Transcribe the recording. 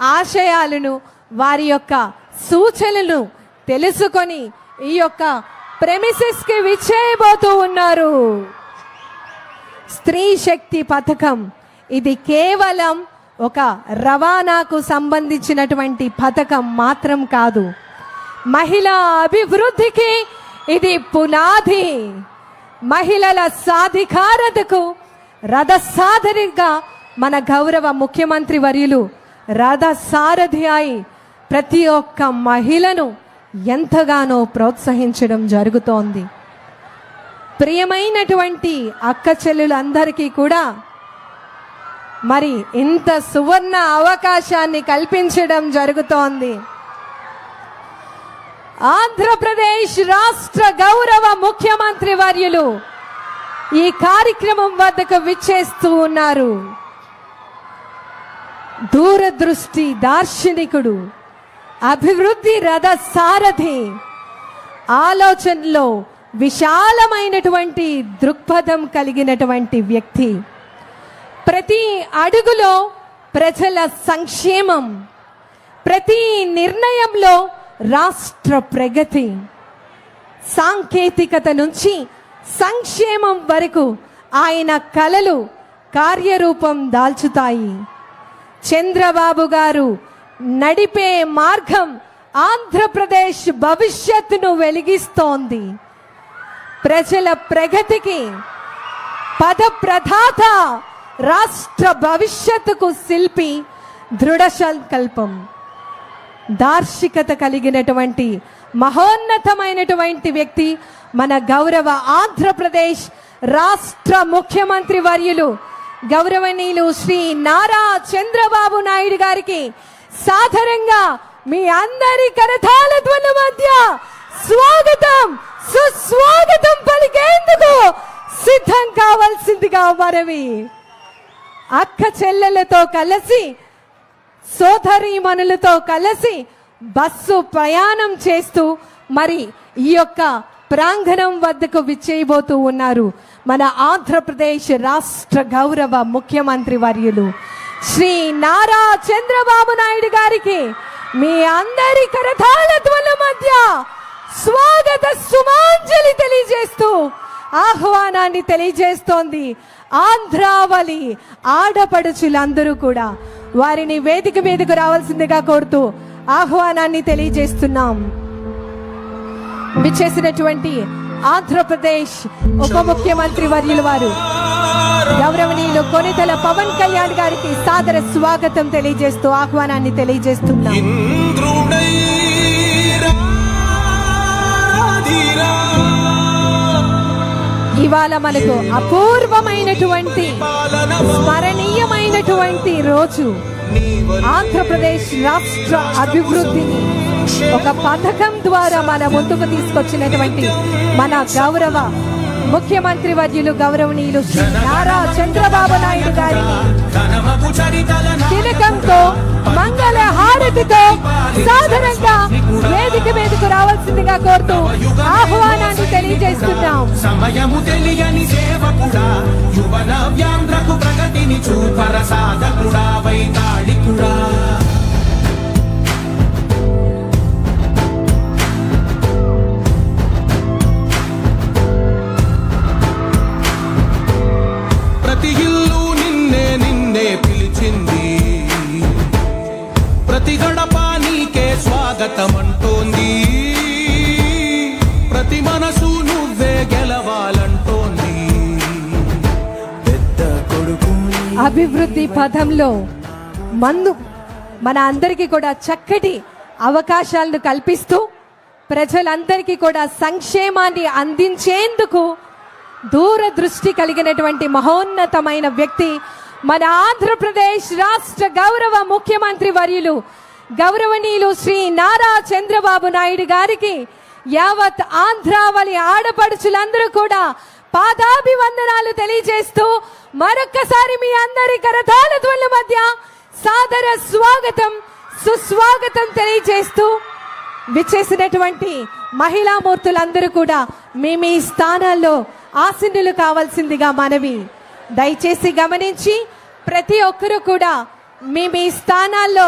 ఆశయాలను వారి యొక్క సూచనలను తెలుసుకొని ఈ యొక్క ప్రెమిసెస్కి విచ్చేయబోతూ ఉన్నారు. స్త్రీ శక్తి పథకం. ఇది కేవలం ఒక రవాణాకు సంబంధించినటువంటి పథకం మాత్రం కాదు. మహిళా అభివృద్ధికి ఇది పునాది. మహిళల సాధికారతకు రథసారథిగా మన గౌరవ ముఖ్యమంత్రి వర్యులు రథసారథి అయి ప్రతి ఒక్క మహిళను ఎంతగానో ప్రోత్సహించడం జరుగుతోంది. ప్రియమైనటువంటి అక్క చెల్లెలందరికీ కూడా మరి ఇంత సువర్ణ అవకాశాన్ని కల్పించడం జరుగుతోంది. ఆంధ్రప్రదేశ్ రాష్ట్ర గౌరవ ముఖ్యమంత్రి వర్యులు ఈ కార్యక్రమం వద్దకు విచ్చేస్తూ ఉన్నారు. దూరదృష్టి దార్శనికుడు అభివృద్ధి రథ సారథి ఆలోచనలో విశాలమైనటువంటి దృక్పథం కలిగినటువంటి వ్యక్తి. ప్రతి అడుగులో ప్రజల సంక్షేమం ప్రతి నిర్ణయంలో రాష్ట్ర ప్రగతి. సాంకేతికత నుంచి సంక్షేమం వరకు ఆయన కలలు కార్యరూపం దాల్చుతాయి. చంద్రబాబు గారు నడిపే మార్గం ఆంధ్రప్రదేశ్ భవిష్యత్తును వెలిగిస్తోంది. ప్రజల ప్రగతికి పద ప్రధాత రాష్ట్ర భవిష్యత్తుకు శిల్పి దృఢ సంకల్పం దార్శికత కలిగినటువంటి మహోన్నతమైనటువంటి వ్యక్తి మన గౌరవ ఆంధ్రప్రదేశ్ రాష్ట్ర ముఖ్యమంత్రి వర్యులు గౌరవనీయులు శ్రీ నారా చంద్రబాబు నాయుడు గారికి సాధారణంగా మీ అందరి కరతాల ధ్వని మధ్య స్వాగతం సుస్వాగతం పలికేందుకు సిద్ధం కావాల్సిందిగా మరవి. అక్క చెల్లెలతో కలిసి సోదరీమణులతో కలిసి బస్సు ప్రయాణం చేస్తూ మరి ఈ యొక్క ప్రాంగణం వద్దకు విచ్చేయబోతూ ఉన్నారు మన ఆంధ్రప్రదేశ్ రాష్ట్ర గౌరవ ముఖ్యమంత్రి వర్యులు. శ్రీ నారా చంద్రబాబు నాయుడు గారికి మీ అందరి కరతాళ ధ్వనుల మధ్య స్వాగత సుమాంజలి తెలియజేస్తూ ఆహ్వానాన్ని తెలియజేస్తోంది ఆంధ్రావళి ఆడపడుచులందరూ కూడా. వారిని వేదిక మీదకు రావాల్సిందిగా కోరుతూ ఆహ్వానాన్ని తెలియజేస్తున్నాం. విచ్చేసినటువంటి ఆంధ్రప్రదేశ్ ఉప ముఖ్యమంత్రి వర్యుల వారు. గౌరవనీయులు కొనితల పవన్ కళ్యాణ్ గారికి సాదర స్వాగతం తెలియజేస్తూ ఆహ్వానాన్ని తెలియజేస్తున్నాం. ఇవాళ మనకు అపూర్వమైనటువంటి స్మరణీయమైనటువంటి రోజు. ఆంధ్రప్రదేశ్ రాష్ట్ర అభివృద్ధిని ఒక పథకం ద్వారా మన ముందుకు తీసుకొచ్చినటువంటి మన గౌరవ ముఖ్యమంత్రి వర్యులు గౌరవనీయులు నారా చంద్రబాబు నాయుడు గారిని ఘనమపు తిలకంతో మంగళ హారతితో సాధారణంగా వేదిక మీదకు రావాల్సిందిగా కోరుతూ ఆహ్వానాన్ని తెలియజేస్తున్నాం. సమయము తెలియని సేవకుడా యువన వ్యాంధ్రకు ప్రగతిని చూపర సాధకుడా వైతాళికుడా. నిన్నే పిలిచింది. ప్రతి గడప నీకే స్వాగతం అంటోంది ప్రతి మనసు నువ్వే గెలవాలంటోంది. పెద్ద కొడుకు అభివృద్ధి పథంలో మందు మన అందరికీ కూడా చక్కటి అవకాశాలను కల్పిస్తూ ప్రజలందరికీ కూడా సంక్షేమాన్ని అందించేందుకు దూరదృష్టి కలిగినటువంటి మహోన్నతమైన వ్యక్తి మన ఆంధ్రప్రదేశ్ రాష్ట్ర గౌరవ ముఖ్యమంత్రి వర్యులు గౌరవనీయులు శ్రీ నారా చంద్రబాబు నాయుడు గారికి యావత్ ఆంధ్రావళి ఆడపడుచులందరూ కూడా పాదాభివందనాలు తెలియజేస్తూ మరొక్కసారి మీ అందరి కరతాల ధ్వనుల మధ్య సాదర స్వాగతం సుస్వాగతం తెలియజేస్తూ విచ్చేసినటువంటి మహిళా మూర్తులందరూ కూడా మీ మీ స్థానాల్లో ఆసీనులు కావాల్సిందిగా మనవి. దయచేసి గమనించి ప్రతి ఒక్కరూ కూడా మీ మీ స్థానాల్లో